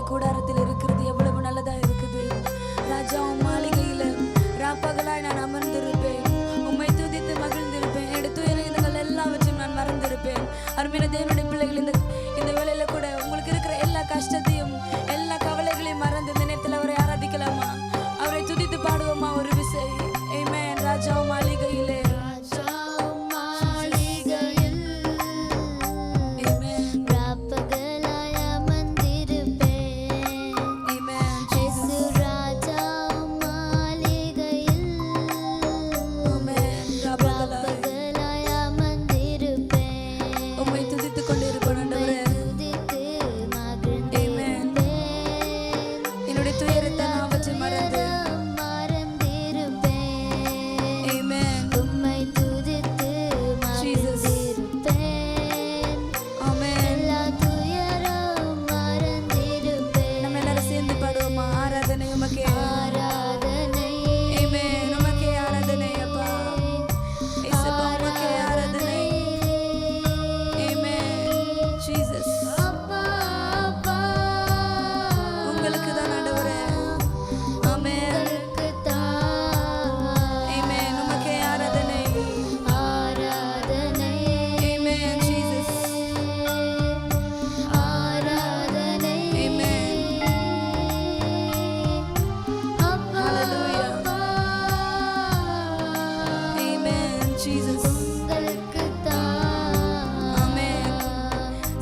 കൂടാരത്തിൽ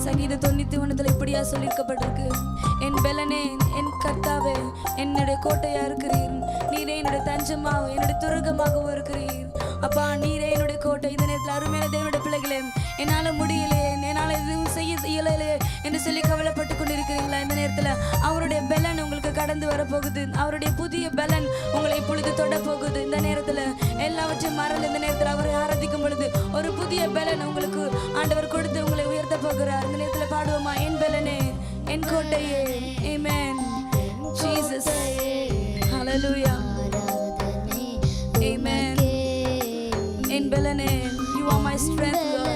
சங்கீத தொண்ணூத்தி ஒண்ணுல இப்படியா சொல்லியிருக்கப்பட்டிருக்கு என் பெலனே என் கர்த்தாவே என்னுடைய கோட்டையா இருக்கிறீர். நீரே என்னுடைய தஞ்சமாகவும் என்னுடைய துருகமாகவும் இருக்கிறீர். அப்பா நீரே என்னுடைய கோட்டை. இந்த நேரத்தில் அருமையான தேவனுடைய பிள்ளைகளே என்னால முடியலையே என்னால் எதுவும் செய்ய இயலலையே என்று சொல்லி கவலைப்பட்டு கொண்டிருக்கிறீங்களா இந்த நேரத்தில் அவருடைய பெலன் உங்களுக்கு கடந்து வரப்போகுது. அவருடைய புதிய பெலன் உங்களை இப்பொழுது தொட போகுது இந்த நேரத்தில் எல்லாவற்றையும் மறந்து இந்த நேரத்தில் அவரை ஆராதிக்கும் பொழுது ஒரு புதிய பெலன் உங்களுக்கு ஆண்டவர் கொடுத்து உங்களை உயர்த்த போகிறார். இந்த நேரத்தில் பாடுவோமா? என் பெலனே என் கோட்டையே. ஆமென் ஜீசஸ் ஹalleluya ஆமென் என் பெலனே you are my strength lord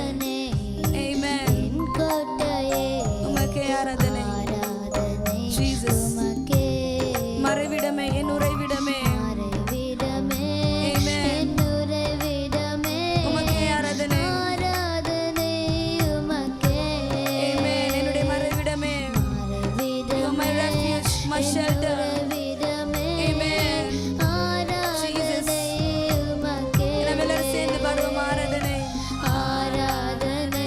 ஆராதனை ஆராதனை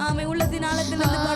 ஆமென் உள்ளத்தின் ஆழத்திலிருந்து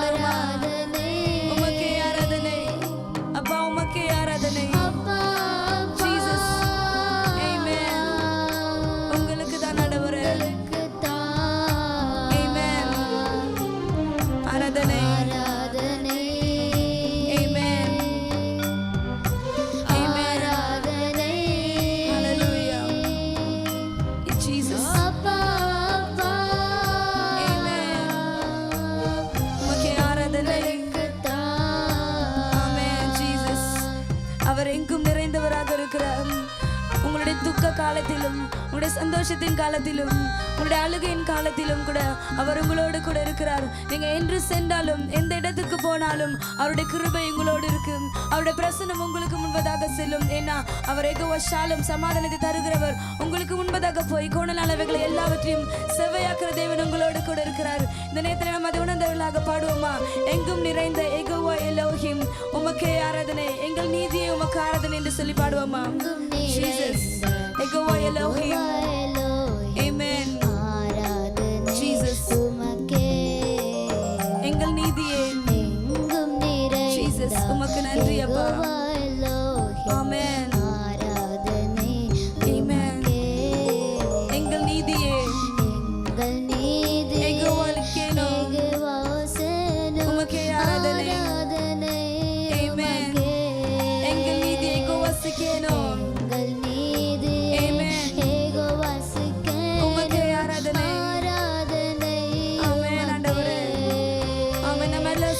காலத்திலும் உங்களுடைய சந்தோஷத்தின் காலத்திலும் உங்களுடைய அழுகையின் காலத்திலும் கூட அவர் உங்களோடு கூட இருக்கிறார். நீங்க என்று சென்றாலும் எந்த இடத்துக்கு போனாலும் அவருடைய கிருபை உங்களோடு இருக்கு அவருடைய பிரசனம் உங்களுக்கு முன்பதாக செல்லும். ஏன்னா அவர் எகவசாலும் சமாதானத்தை தருகிறவர் உங்களுக்கு முன்பதாக போய் கோணல் அளவுகளை எல்லாவற்றையும் செவ்வையாக்குற தேவன் உங்களோடு கூட இருக்கிறார். இந்த நேரத்தில் நம்ம அதை உணர்ந்தவர்களாக பாடுவோமா? எங்கும் நிறைந்த எகோவா எலோஹிம் உமக்கே ஆராதனை எங்கள் நீதியை உமக்கு ஆராதனை என்று சொல்லி பாடுவோமா? Jesus Jehovah Elohim amen Jesus எங்கள் நீதியே ஜீசஸ் உமக்கு நன்றி அப்பா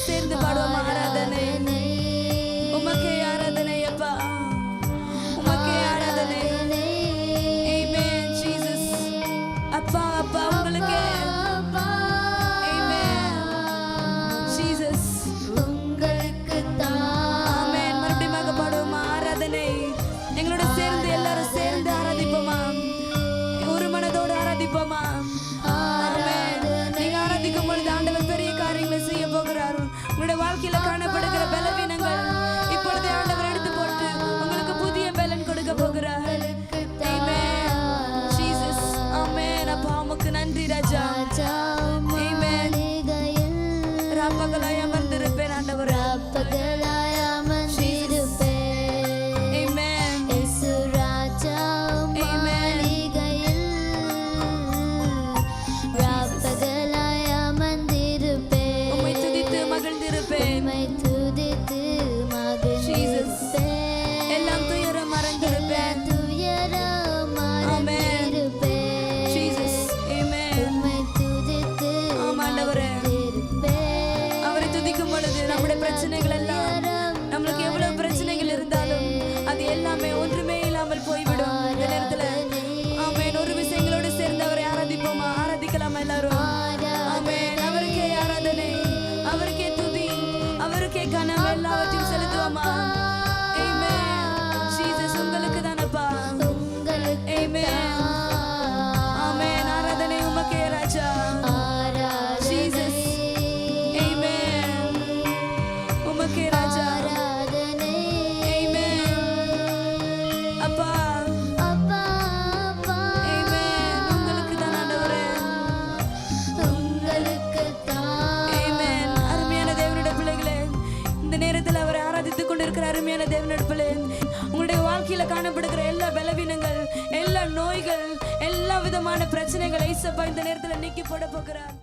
சேர்ந்து பாடுவோம். 快走 அது எல்லாமே ஒன்றுமே இல்லாமல் போய்விடும். இந்த நேரத்துல அருமையான தேவநடுப்பில் உங்களுடைய வாழ்க்கையில காணப்படுகிற எல்லா பலவீனங்கள் எல்லா நோய்கள் எல்லா விதமான பிரச்சனைகளை ஐசப்பா இந்த நேரத்தில் நீக்கி போட போகிறார்.